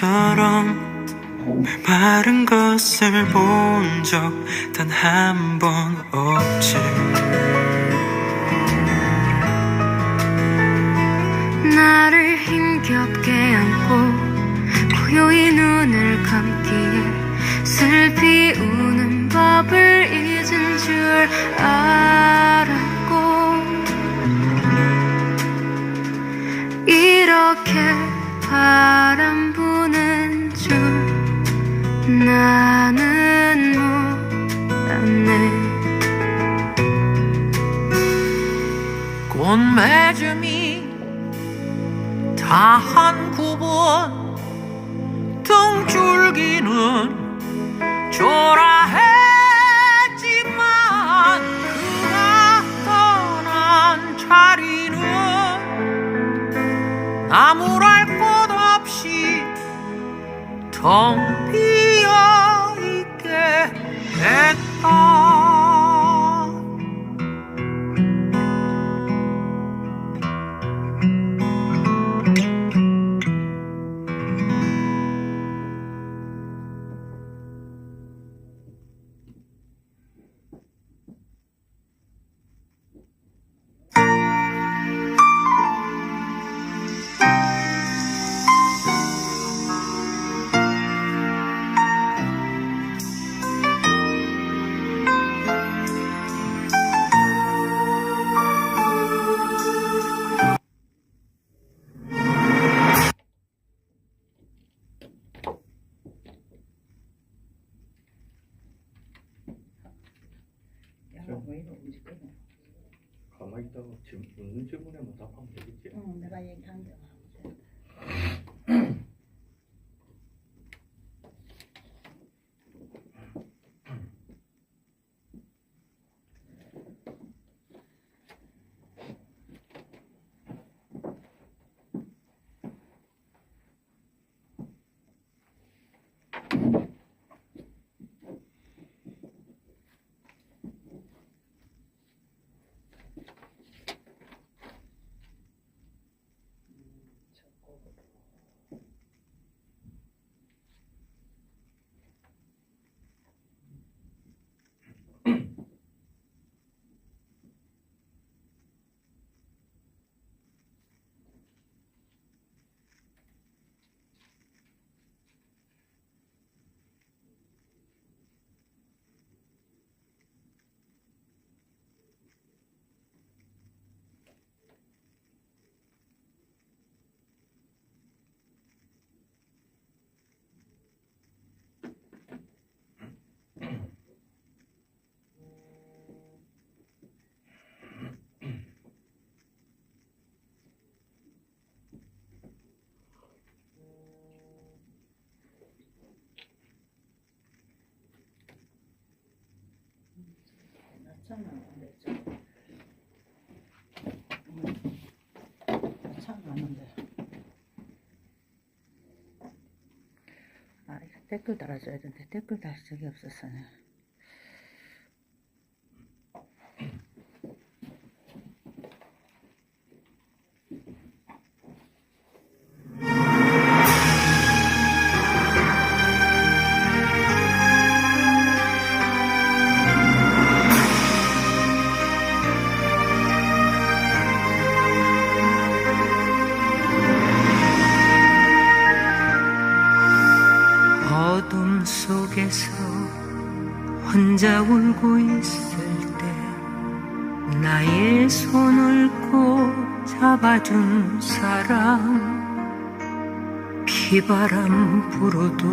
너처럼 메마른 것을 본 적 단 한 번 없지. 나를 힘겹게 안고 고요히 눈을 감기에 슬피 우는 법을 잊은 줄 알았 꽃맺음이 다한 구번 등줄기는 가만히 있다가 지금 묻는 질문에만 답하면 되겠지. 응, 내가 얘기한 대로 음, 아, 이거 댓글 달아줘야 되는데 댓글 달 적이 없었어요. 혼자 울고 있을 때 나의 손을 꼭 잡아준 사람 비바람 불어도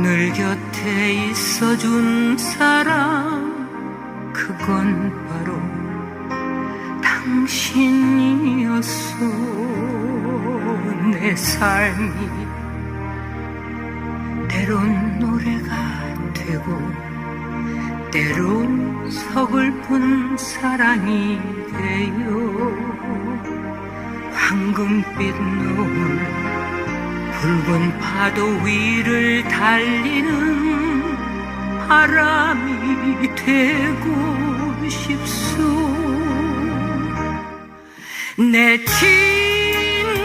늘 곁에 있어준 사람 그건 바로 당신이었어 내 삶이 때론 노래가 되고 때론 서글픈 사랑이 돼요. 황금빛 노을 붉은 파도 위를 달리는 바람이 되고 싶소. 내 친구야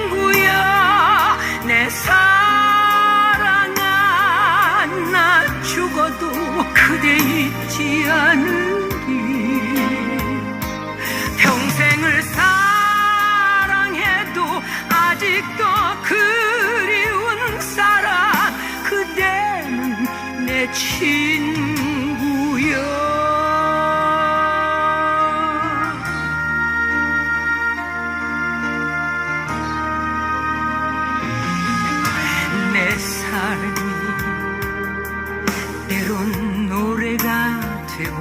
삶이 때론 노래가 되고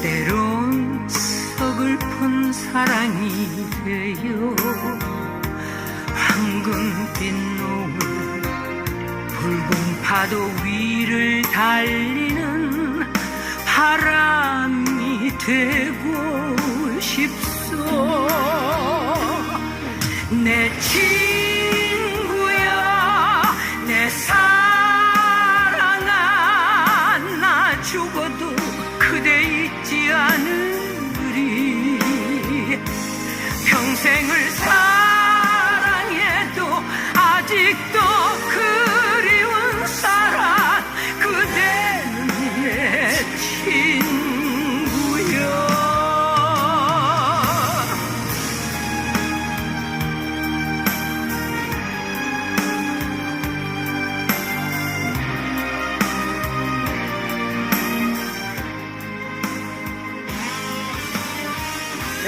때론 서글픈 사랑이 되어 황금빛 노을 붉은 파도 위를 달리는 바람이 되고 싶소. 내친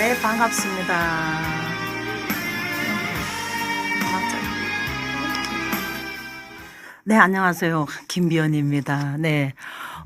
네, 반갑습니다. 네, 안녕하세요. 김비연입니다. 네.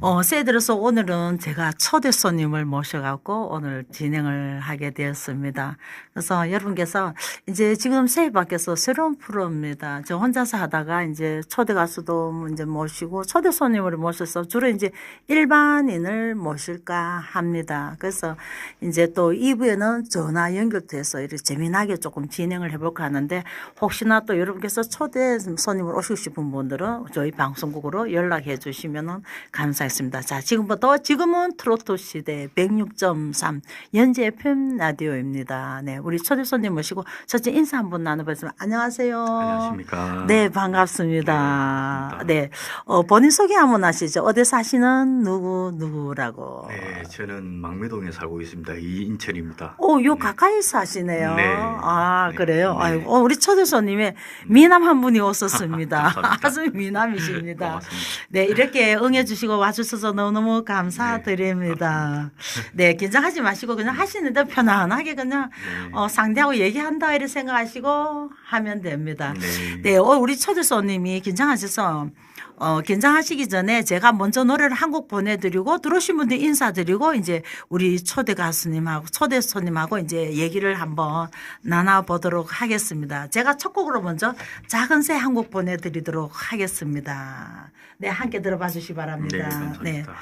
어, 새해 들어서 오늘은 제가 초대 손님을 모셔갖고 오늘 진행을 하게 되었습니다. 그래서 여러분께서 이제 지금 새해 밖에서 새로운 프로입니다. 저 혼자서 하다가 이제 초대 가수도 이제 모시고 초대 손님을 모셔서 주로 이제 일반인을 모실까 합니다. 그래서 이제 또 2부에는 전화 연결돼서 이렇게 재미나게 조금 진행을 해볼까 하는데 혹시나 또 여러분께서 초대 손님을 오시고 싶은 분들은 저희 방송국으로 연락해 주시면 감사 하겠습니다. 자, 지금부터 지금은 트로트 시대 106.3 연재 FM 라디오입니다. 네, 우리 초대 손님 모시고 첫째 인사 한번 나눠보겠습니다. 안녕하세요. 안녕하십니까. 네, 반갑습니다. 네, 반갑습니다. 네, 어, 본인 소개 한번 하시죠. 어디 사시는 누구 누구라고. 네, 저는 막매동에 살고 있습니다. 이인철입니다. 오, 요 네. 가까이 사시네요. 네. 아, 네. 그래요? 네. 아이고, 어, 우리 초대 손님의 미남 한 분이 오셨습니다. 아주 미남이십니다. 네, 이렇게 응해주시고 와 주셔서 너무너무 감사드립니다. 네, 긴장하지 마시고 그냥 하시는데 편안하게 그냥 네. 어, 상대하고 얘기한다 이렇게 생각하시고 하면 됩니다. 네. 네, 어, 우리 초대손님이 긴장하셔서 어, 긴장하시기 전에 제가 먼저 노래를 한 곡 보내드리고 들어오신 분들 인사드리고 이제 우리 초대 가수님하고 초대 손님하고 이제 얘기를 한번 나눠보도록 하겠습니다. 제가 첫 곡으로 먼저 작은 새 한 곡 보내드리도록 하겠습니다. 네, 함께 들어봐 주시기 네, 바랍니다. 감사합니다. 고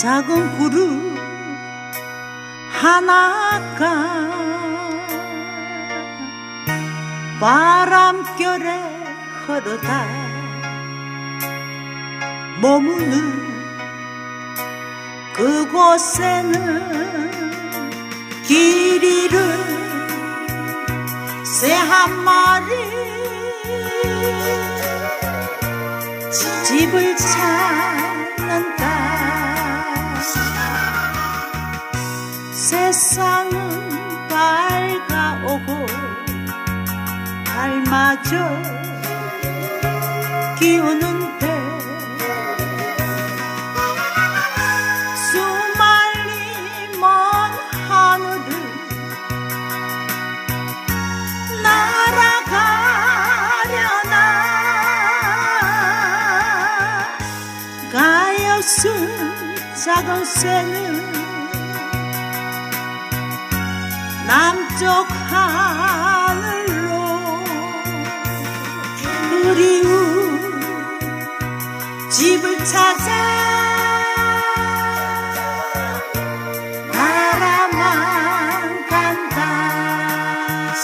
작은 구름 하나가 바람결에 흐르다. 머무는 그곳에는 길 잃은 새 한 마리 집을 찾 마저 기우는데 수말리 먼 하늘을 날아가려나 가엾은 작은 새는 남쪽 하늘 그리운 집을 찾아 바라만 간다.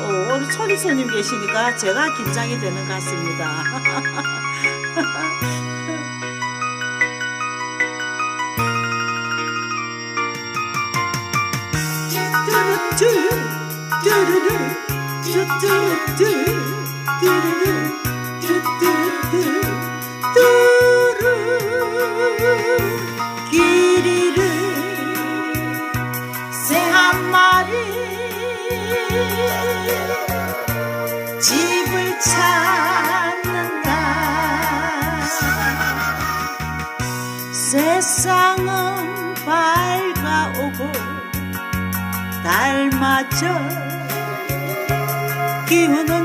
오, 오늘 천이손님 계시니까 제가 긴장이 되는 것 같습니다. 길이를 새한 마리 집을 찾는다 세상은 밝아오고 달맞아 기우는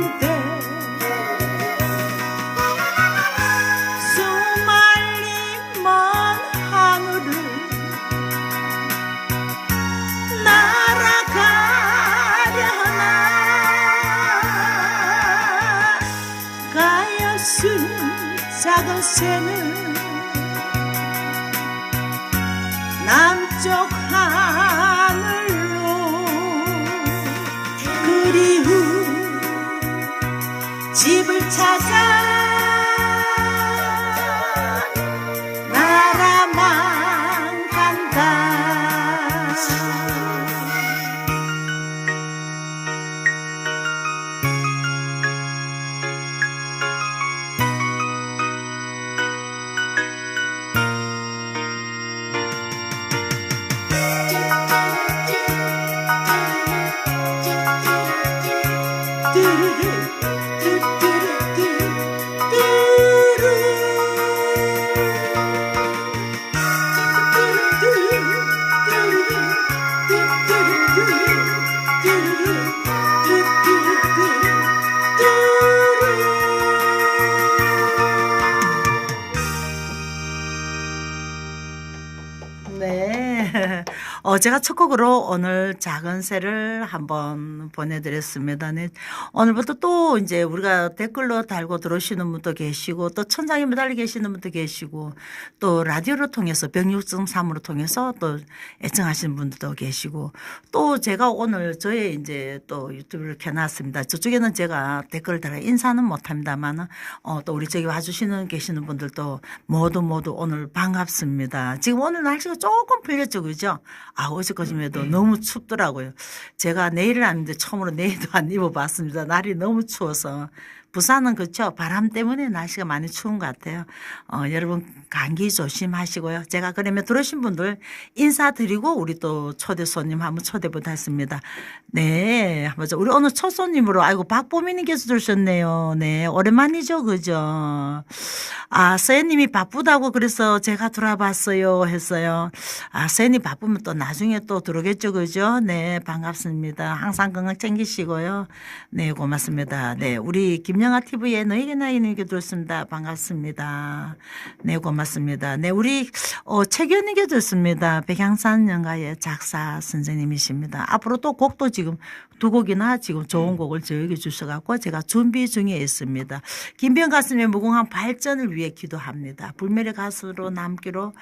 제가 첫 곡으로 오늘 작은 새를 한번 보내드렸습니다. 네. 오늘부터 또 이제 우리가 댓글로 달고 들어오시는 분도 계시고 또 천장에 매달려 계시는 분도 계시고 또 라디오를 통해서 병육증 3으로 통해서 또 애청하시는 분들도 계시고 또 제가 오늘 저의 이제 또 유튜브를 켜놨습니다. 저쪽에는 제가 댓글을 달아 인사는 못합니다만 어, 또 우리 저기 와주시는 계시는 분들도 모두 모두 오늘 반갑습니다. 지금 오늘 날씨가 조금 풀렸죠, 그죠? 아, 어제까지만 해도 너무 춥더라고요. 제가 내일을 아닌데 처음으로 내일도 안 입어봤습니다. 날이 너무 추워서. 부산은 그렇죠. 바람 때문에 날씨가 많이 추운 것 같아요. 어, 여러분 감기 조심하시고요. 제가 그러면 들어오신 분들 인사드리고 우리 또 초대 손님 한번 초대 부탁습니다. 네. 한번 저- 우리 오늘 첫 손님으로 아이고 박보민님께서 들으셨네요. 네. 오랜만이죠. 그죠? 아, 서현님이 바쁘다고 그래서 제가 들어봤어요 했어요. 아, 서현님 바쁘면 또 나중에 또 들어오겠죠. 그죠? 네. 반갑습니다. 항상 건강 챙기시고요. 네. 고맙습니다. 네. 우리 김 영아 TV에 너에게 나이님께 들었습니다. 반갑습니다. 네. 고맙습니다. 네. 우리, 어, 최견님께 들었습니다. 백양산 연가의 작사 선생님이십니다. 앞으로 또 곡도 지금 두 곡이나 지금 좋은 곡을 저에게 주셔갖고 제가 준비 중에 있습니다. 김병 가수님의 무궁한 발전을 위해 기도합니다. 불멸의 가수로 남기로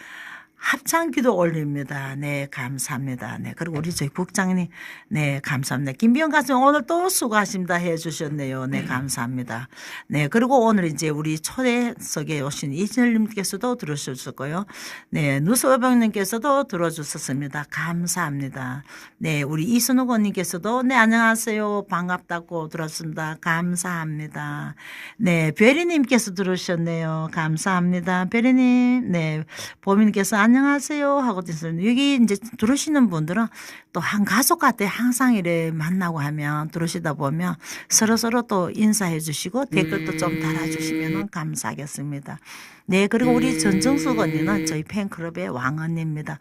합창 기도 올립니다. 네, 감사합니다. 네, 그리고 우리 저희 국장님, 네, 감사합니다. 김비영 가수님 오늘 또 수고하십니다 해 주셨네요. 네, 감사합니다. 네, 그리고 오늘 이제 우리 초대석에 오신 이진열님께서도 들어주셨고요. 네, 누수어병님께서도 들어주셨습니다. 감사합니다. 네, 우리 이순욱 언님께서도 네, 안녕하세요. 반갑다고 들었습니다. 감사합니다. 네, 베리님께서 들으셨네요. 감사합니다. 베리님, 네, 보민님께서 안녕하세요 하고 드셨는데 여기 이제 들으시는 분들은 또 한 가족 같아 항상 이래 만나고 하면 들으시다 보면 서로 서로 또 인사해 주시고 댓글도 좀 달아주시면 감사하겠습니다. 네 그리고 우리 전정숙 언니는 저희 팬클럽의 왕 언니입니다.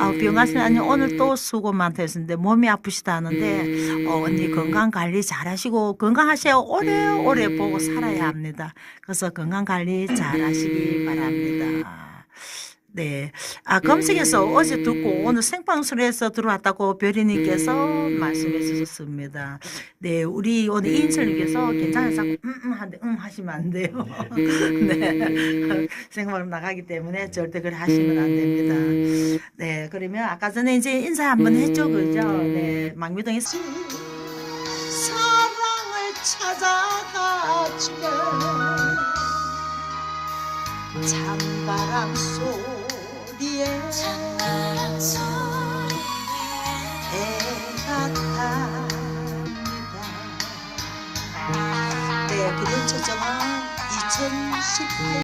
아 병아씨 아니 오늘 또 수고 많다 했는데 몸이 아프시다 하는데 어, 언니 건강 관리 잘하시고 건강하세요 오래오래 보고 살아야 합니다. 그래서 건강 관리 잘하시기 바랍니다. 네. 아, 검색해서 어제 듣고 오늘 생방송에서 들어왔다고 별이님께서 말씀해 주셨습니다. 네. 우리 오늘 이인철님께서 괜찮아서 음, 음, 하는데, 음, 하시면 안 돼요. 네. 생방송 나가기 때문에 절대 그래 하시면 안 됩니다. 네. 그러면 아까 전에 이제 인사 한번 했죠. 그죠? 네. 망미동에 사랑을 찾아가지네 찬바람 소 리에 애가 탑니다 네 그런 저정한 2018